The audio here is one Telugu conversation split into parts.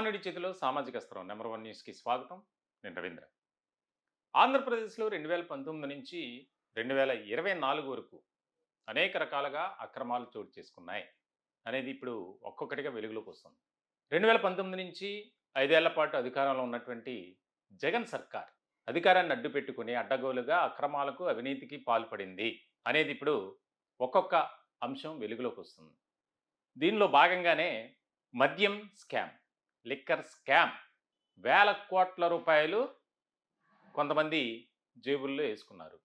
సామాన్యుడి చేతిలో సామాజిక స్థలం నెంబర్ వన్ న్యూస్కి స్వాగతం. నేను రవీంద్ర. ఆంధ్రప్రదేశ్లో రెండు వేల పంతొమ్మిది నుంచి రెండు వేల ఇరవై నాలుగు వరకు అనేక రకాలుగా అక్రమాలు చోటు చేసుకున్నాయి అనేది ఇప్పుడు ఒక్కొక్కటిగా వెలుగులోకి వస్తుంది. రెండు వేల పంతొమ్మిది నుంచి ఐదేళ్ళ పాటు అధికారంలో ఉన్నటువంటి జగన్ సర్కార్ అధికారాన్ని అడ్డు పెట్టుకుని అడ్డగోలుగా అక్రమాలకు అవినీతికి పాల్పడింది అనేది ఇప్పుడు ఒక్కొక్క అంశం వెలుగులోకి వస్తుంది. దీనిలో భాగంగానే మద్యం స్కామ్ లిక్కర్ స్కామ్. వేల కోట్ల రూపాయలు కొంతమంది జేబుల్లో వేసుకున్నారు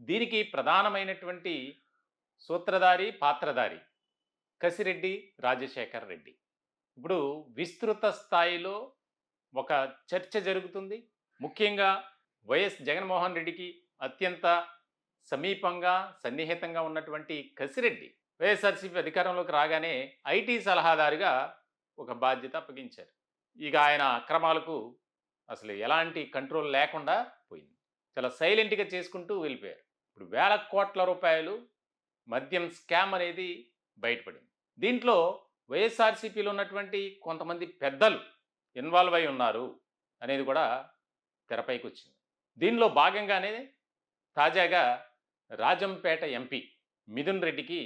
దీనికి ప్రధానమైనటువంటి సూత్రధారి పాత్రధారి కసిరెడ్డి రాజశేఖర్ రెడ్డి. ఇప్పుడు విస్తృత స్థాయిలో ఒక చర్చ జరుగుతుంది. ముఖ్యంగా వైఎస్ జగన్మోహన్ రెడ్డికి అత్యంత సమీపంగా సన్నిహితంగా ఉన్నటువంటి కసిరెడ్డి వైఎస్ఆర్సీపీ అధికారంలోకి రాగానే ఐటీ సలహాదారుగా ఒక బాధ్యత అప్పగించారు. ఇక ఆయన అక్రమాలకు అసలు ఎలాంటి కంట్రోల్ లేకుండా పోయింది. చాలా సైలెంట్గా చేసుకుంటూ వెళ్ళిపోయారు. ఇప్పుడు వేల కోట్ల రూపాయలు మద్యం స్కామ్ అనేది బయటపడింది. దీంట్లో వైఎస్ఆర్సీపీలో ఉన్నటువంటి కొంతమంది పెద్దలు ఇన్వాల్వ్ అయి ఉన్నారు అనేది కూడా తెరపైకి వచ్చింది దీనిలో భాగంగానే తాజాగా రాజంపేట ఎంపీ మిథున్ రెడ్డికి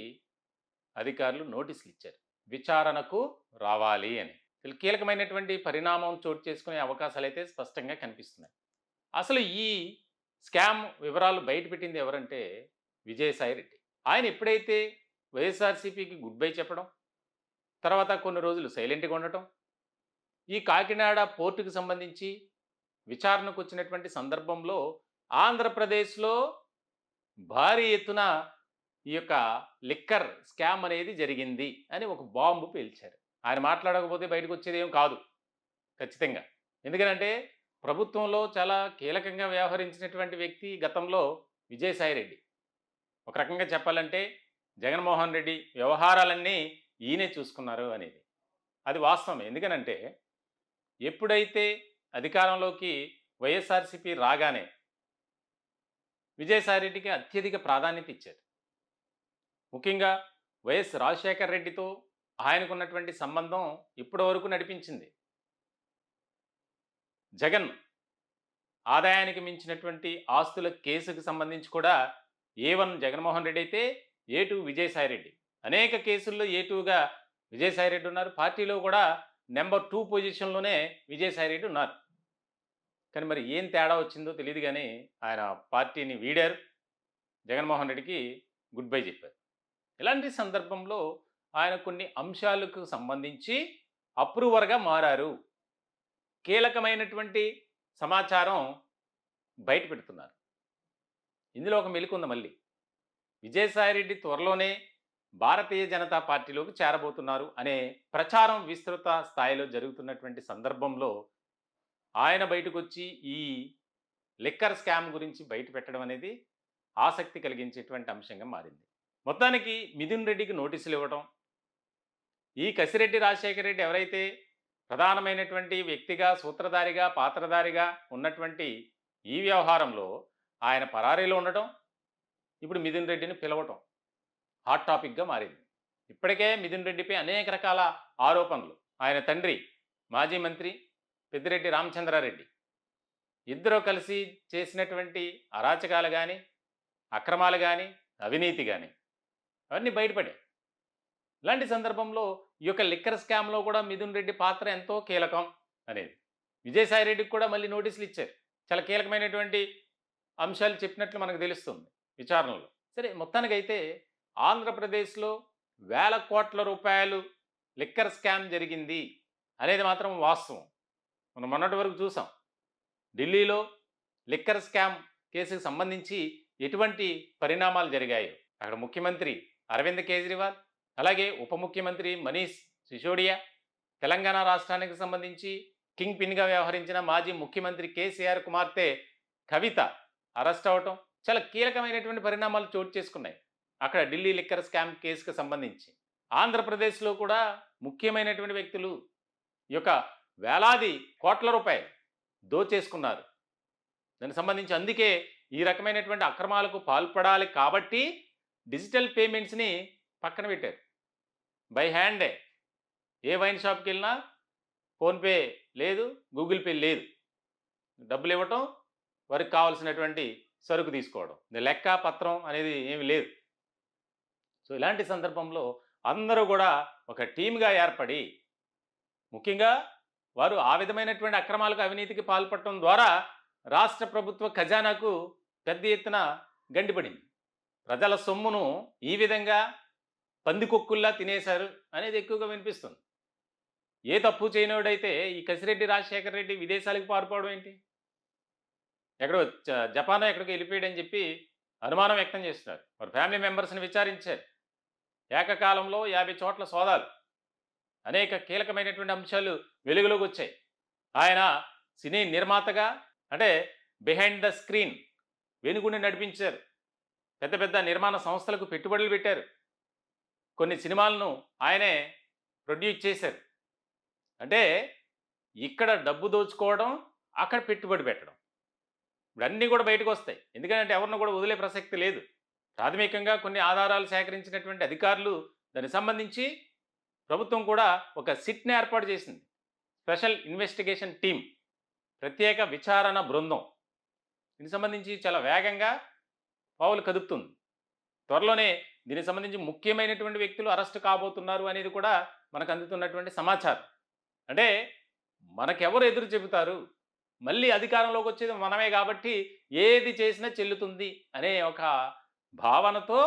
అధికారులు నోటీసులు ఇచ్చారు. విచారణకు రావాలి అని. కీలకమైనటువంటి పరిణామం చోటు చేసుకునే అవకాశాలు అయితే స్పష్టంగా కనిపిస్తున్నాయి. అసలు ఈ స్కామ్ వివరాలు బయటపెట్టింది ఎవరంటే విజయసాయి రెడ్డి. ఆయన ఎప్పుడైతే వైఎస్ఆర్సీపీకి గుడ్ బై చెప్పడం తర్వాత కొన్ని రోజులు సైలెంట్గా ఉండటం ఈ కాకినాడ పోర్టుకు సంబంధించి విచారణకు వచ్చినటువంటి సందర్భంలో ఆంధ్రప్రదేశ్లో భారీ ఎత్తున ఈ యొక్క లిక్కర్ స్కామ్ అనేది జరిగింది అని ఒక బాంబు పేల్చారు. ఆయన మాట్లాడకపోతే బయటకు వచ్చేది ఏం కాదు ఖచ్చితంగా. ఎందుకంటే ప్రభుత్వంలో చాలా కీలకంగా వ్యవహరించినటువంటి వ్యక్తి గతంలో విజయసాయి రెడ్డి. ఒక రకంగా చెప్పాలంటే జగన్మోహన్ రెడ్డి వ్యవహారాలన్నీ ఈయనే చూసుకున్నారు అనేది. అది వాస్తవం ఎందుకనంటే ఎప్పుడైతే అధికారంలోకి వైఎస్ఆర్సీపీ రాగానే విజయసాయి రెడ్డికి అత్యధిక ప్రాధాన్యత ఇచ్చారు. ముఖ్యంగా వైఎస్ రాజశేఖర్ రెడ్డితో ఆయనకున్నటువంటి సంబంధం ఇప్పటి వరకు నడిపించింది. జగన్ ఆదాయానికి మించినటువంటి ఆస్తుల కేసుకు సంబంధించి కూడా ఏ వన్ జగన్మోహన్ రెడ్డి అయితే ఏ టూ విజయసాయిరెడ్డి అనేక కేసుల్లో ఏ టూగా విజయసాయిరెడ్డి ఉన్నారు. పార్టీలో కూడా నెంబర్ టూ పొజిషన్లోనే విజయసాయిరెడ్డి ఉన్నారు. కానీ మరి ఏం తేడా వచ్చిందో తెలియదు కానీ ఆయన పార్టీని వీడారు జగన్మోహన్ రెడ్డికి గుడ్ బై చెప్పారు. ఇలాంటి సందర్భంలో ఆయన కొన్ని అంశాలకు సంబంధించి అప్రూవర్గా మారారు. కీలకమైనటువంటి సమాచారం బయట పెడుతున్నారు. ఇందులో ఒక మెలుకుంది మళ్ళీ. విజయసాయిరెడ్డి త్వరలోనే భారతీయ జనతా పార్టీలోకి చేరబోతున్నారు అనే ప్రచారం విస్తృత స్థాయిలో జరుగుతున్నటువంటి సందర్భంలో ఆయన బయటకు వచ్చి ఈ లిక్కర్ స్కామ్ గురించి బయట పెట్టడం అనేది ఆసక్తి కలిగించేటువంటి అంశంగా మారింది. మొత్తానికి మిథున్ రెడ్డికి నోటీసులు ఇవ్వటం ఈ కసిరెడ్డి రాజశేఖర రెడ్డి ఎవరైతే ప్రధానమైనటువంటి వ్యక్తిగా సూత్రధారిగా పాత్రధారిగా ఉన్నటువంటి ఈ వ్యవహారంలో ఆయన పరారీలో ఉండటం ఇప్పుడు మిథున్ రెడ్డిని పిలవటం హాట్ టాపిక్గా మారింది. ఇప్పటికే మిథున్ రెడ్డిపై అనేక రకాల ఆరోపణలు. ఆయన తండ్రి మాజీ మంత్రి పెద్దిరెడ్డి రామచంద్రారెడ్డి. ఇద్దరు కలిసి చేసినటువంటి అరాచకాలు కానీ అక్రమాలు కానీ అవినీతి కానీ అవన్నీ బయటపడాయి. ఇలాంటి సందర్భంలో ఈ యొక్క లిక్కర్ స్కామ్లో కూడా మిథున్ రెడ్డి పాత్ర ఎంతో కీలకం అనేది. విజయసాయి రెడ్డికి కూడా మళ్ళీ నోటీసులు ఇచ్చారు. చాలా కీలకమైనటువంటి అంశాలు చెప్పినట్లు మనకు తెలుస్తుంది విచారణలో. సరే మొత్తానికైతే ఆంధ్రప్రదేశ్లో వేల కోట్ల రూపాయలు లిక్కర్ స్కామ్ జరిగింది అనేది మాత్రం వాస్తవం. మనం మొన్నటి వరకు చూసాం. ఢిల్లీలో లిక్కర్ స్కామ్ కేసుకు సంబంధించి ఎటువంటి పరిణామాలు జరిగాయో. అక్కడ ముఖ్యమంత్రి అరవింద్ కేజ్రీవాల్ అలాగే ఉప ముఖ్యమంత్రి మనీష్ సిసోడియా తెలంగాణ రాష్ట్రానికి సంబంధించి కింగ్ పిన్గా వ్యవహరించిన మాజీ ముఖ్యమంత్రి కేసీఆర్ కుమార్తె కవిత అరెస్ట్ అవటం చాలా కీలకమైనటువంటి పరిణామాలు చోటు చేసుకున్నాయి. అక్కడ ఢిల్లీ లిక్కర్ స్కామ్ కేసుకు సంబంధించి. ఆంధ్రప్రదేశ్లో కూడా ముఖ్యమైనటువంటి వ్యక్తులు ఈ యొక్క వేలాది కోట్ల రూపాయలు దోచేసుకున్నారు. దానికి సంబంధించి అందుకే ఈ రకమైనటువంటి అక్రమాలకు పాల్పడాలి కాబట్టి డిజిటల్ పేమెంట్స్ని పక్కన పెట్టారు. బై హ్యాండే. ఏ వైన్ షాప్కి వెళ్ళినా ఫోన్పే లేదు గూగుల్ పే లేదు. డబ్బులు ఇవ్వటం వారికి కావాల్సినటువంటి సరుకు తీసుకోవడం. లెక్క పత్రం అనేది ఏమి లేదు. సో ఇలాంటి సందర్భంలో అందరూ కూడా ఒక టీమ్గా ఏర్పడి ముఖ్యంగా వారు ఆ విధమైనటువంటి అక్రమాలకు అవినీతికి పాల్పడటం ద్వారా రాష్ట్ర ప్రభుత్వ ఖజానాకు పెద్ద ఎత్తున గండిపడింది. ప్రజల సొమ్మును ఈ విధంగా పందికొక్కుల్లా తినేశారు అనేది ఎక్కువగా వినిపిస్తుంది. ఏ తప్పు చేయనోడైతే ఈ కసిరెడ్డి రాజశేఖర రెడ్డి విదేశాలకు పారిపోవడం ఏంటి? ఎక్కడో జ- జపాన్ ఎక్కడికి వెళ్ళిపోయాడని చెప్పి అనుమానం వ్యక్తం చేస్తున్నారు. వారి ఫ్యామిలీ మెంబర్స్ని విచారించారు. ఏకకాలంలో యాభై చోట్ల సోదాలు. అనేక కీలకమైనటువంటి అంశాలు వెలుగులోకి వచ్చాయి. ఆయన సినీ నిర్మాతగా అంటే బిహైండ్ ద స్క్రీన్ వెనుగుండి నడిపించారు. పెద్ద పెద్ద నిర్మాణ సంస్థలకు పెట్టుబడులు పెట్టారు. కొన్ని సినిమాలను ఆయనే ప్రొడ్యూస్ చేశారు. అంటే ఇక్కడ డబ్బు దోచుకోవడం అక్కడ పెట్టుబడి పెట్టడం. ఇప్పుడు కూడా బయటకు వస్తాయి. ఎందుకంటే ఎవరిని కూడా వదిలే ప్రసక్తి లేదు. ప్రాథమికంగా కొన్ని ఆధారాలు సేకరించినటువంటి అధికారులు దానికి సంబంధించి ప్రభుత్వం కూడా ఒక సిట్ని ఏర్పాటు చేసింది. స్పెషల్ ఇన్వెస్టిగేషన్ టీం ప్రత్యేక విచారణ బృందం. దీనికి సంబంధించి చాలా వేగంగా పావులు కదుపుతుంది. త్వరలోనే దీనికి సంబంధించి ముఖ్యమైనటువంటి వ్యక్తులు అరెస్ట్ కాబోతున్నారు అనేది కూడా మనకు అందుతున్నటువంటి సమాచారం. అంటే మనకెవరు ఎదురు చెబుతారు? మళ్ళీ అధికారంలోకి వచ్చేది మనమే కాబట్టి ఏది చేసినా చెల్లుతుంది అనే ఒక భావనతో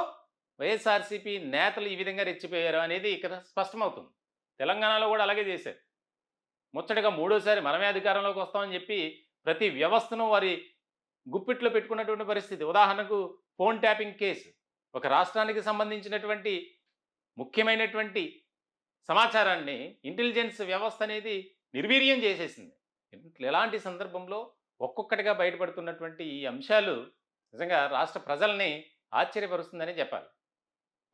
వైఎస్ఆర్సీపీ నేతలు ఈ విధంగా రెచ్చిపోయారు అనేది ఇక్కడ స్పష్టమవుతుంది. తెలంగాణలో కూడా అలాగే చేశారు. ముచ్చటగా మూడోసారి మనమే అధికారంలోకి వస్తామని చెప్పి ప్రతి వ్యవస్థను వారి గుప్పిట్లో పెట్టుకున్నటువంటి పరిస్థితి. ఉదాహరణకు ఫోన్ ట్యాపింగ్ కేసు. ఒక రాష్ట్రానికి సంబంధించినటువంటి ముఖ్యమైనటువంటి సమాచారాన్ని ఇంటెలిజెన్స్ వ్యవస్థ అనేది నిర్వీర్యం చేసేసింది. ఎలాంటి సందర్భంలో ఒక్కొక్కటిగా బయటపడుతున్నటువంటి ఈ అంశాలు నిజంగా రాష్ట్ర ప్రజల్ని ఆశ్చర్యపరుస్తుందని చెప్పాలి.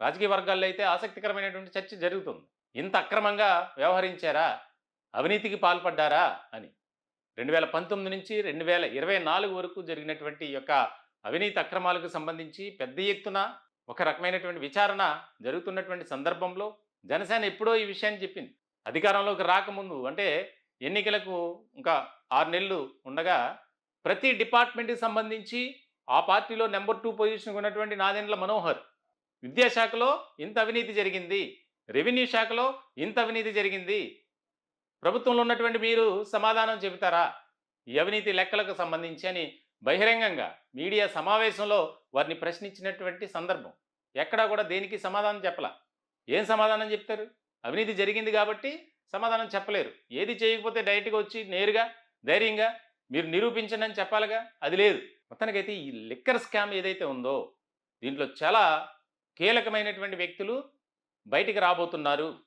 రాజకీయ వర్గాల్లో అయితే ఆసక్తికరమైనటువంటి చర్చ జరుగుతుంది. ఇంత అక్రమంగా వ్యవహరించారా? అవినీతికి పాల్పడ్డారా? అని. రెండు వేల పంతొమ్మిది నుంచి రెండు వేల ఇరవై నాలుగు వరకు జరిగినటువంటి ఈ యొక్క అవినీతి అక్రమాలకు సంబంధించి పెద్ద ఎత్తున ఒక రకమైనటువంటి విచారణ జరుగుతున్నటువంటి సందర్భంలో జనసేన ఎప్పుడో ఈ విషయాన్ని చెప్పింది. అధికారంలోకి రాకముందు అంటే ఎన్నికలకు ఇంకా ఆరు నెలలు ఉండగా ప్రతి డిపార్ట్మెంట్కి సంబంధించి ఆ పార్టీలో నెంబర్ టూ పొజిషన్ ఉన్నటువంటి నాదెండ్ల మనోహర్ విద్యాశాఖలో ఇంత అవినీతి జరిగింది రెవెన్యూ శాఖలో ఇంత అవినీతి జరిగింది ప్రభుత్వంలో ఉన్నటువంటి మీరు సమాధానం చెబుతారా? అవినీతి లెక్కలకు సంబంధించి అని బహిరంగంగా మీడియా సమావేశంలో వారిని ప్రశ్నించినటువంటి సందర్భం. ఎక్కడా కూడా దేనికి సమాధానం చెప్పలా? ఏం సమాధానం చెప్తారు? అవినీతి జరిగింది కాబట్టి సమాధానం చెప్పలేరు. ఏది చేయకపోతే డైరెక్ట్గా వచ్చి నేరుగా ధైర్యంగా మీరు నిరూపించండి అని చెప్పాలిగా? అది లేదు. మొత్తానికైతే ఈ లిక్కర్ స్కామ్ ఏదైతే ఉందో దీంట్లో చాలా కీలకమైనటువంటి వ్యక్తులు బయటికి రాబోతున్నారు.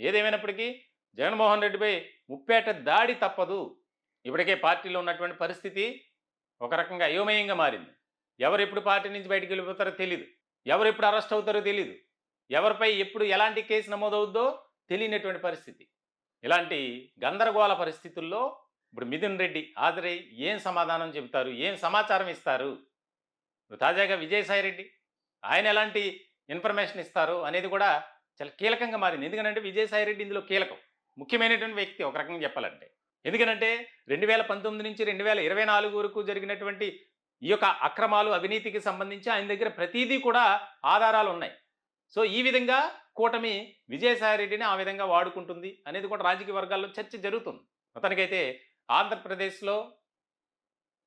ఏదేమైనప్పటికీ జగన్మోహన్ రెడ్డిపై ముప్పేట దాడి తప్పదు. ఇప్పటికే పార్టీలో ఉన్నటువంటి పరిస్థితి ఒక రకంగా అయోమయంగా మారింది. ఎవరు ఎప్పుడు పార్టీ నుంచి బయటికి వెళ్ళిపోతారో తెలియదు ఎవరు ఎప్పుడు అరెస్ట్ అవుతారో తెలియదు ఎవరిపై ఎప్పుడు ఎలాంటి కేసు నమోదవుద్దో తెలియనటువంటి పరిస్థితి. ఇలాంటి గందరగోళ పరిస్థితుల్లో ఇప్పుడు మిథున్ రెడ్డి హాజరై ఏం సమాధానం చెబుతారు? ఏం సమాచారం ఇస్తారు? తాజాగా విజయసాయి రెడ్డి ఆయన ఎలాంటి ఇన్ఫర్మేషన్ ఇస్తారు? అనేది కూడా చాలా కీలకంగా మారింది. ఎందుకంటే విజయసాయి రెడ్డి ఇందులో కీలకం. ముఖ్యమైనటువంటి వ్యక్తి ఒక రకంగా చెప్పాలంటే. ఎందుకంటే రెండు వేల పంతొమ్మిది నుంచి రెండు వేల ఇరవై నాలుగు వరకు జరిగినటువంటి ఈ యొక్క అక్రమాలు అవినీతికి సంబంధించి ఆయన దగ్గర ప్రతిదీ కూడా ఆధారాలు ఉన్నాయి. సో ఈ విధంగా కూటమి విజయసాయి రెడ్డిని ఆ విధంగా వాడుకుంటుంది అనేది కూడా రాజకీయ వర్గాల్లో చర్చ జరుగుతుంది. మొత్తానికైతే ఆంధ్రప్రదేశ్లో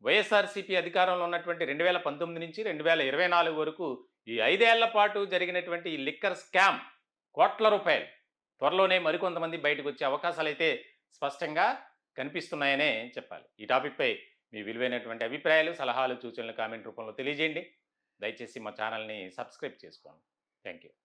వైఎస్ఆర్సీపీ అధికారంలో ఉన్నటువంటి రెండు వేల పంతొమ్మిది నుంచి రెండు వేల ఇరవై నాలుగు వరకు ఈ ఐదేళ్ళ పాటు జరిగినటువంటి ఈ లిక్కర్ స్కామ్ కోట్ల రూపాయలు త్వరలోనే మరికొంతమంది బయటకు వచ్చే అవకాశాలు అయితే స్పష్టంగా కనిపిస్తున్నాయనే చెప్పాలి. ఈ టాపిక్పై మీ విలువైనటువంటి అభిప్రాయాలు సలహాలు సూచనలు కామెంట్ రూపంలో తెలియజేయండి. దయచేసి మా ఛానల్ని సబ్స్క్రైబ్ చేసుకోండి. Thank you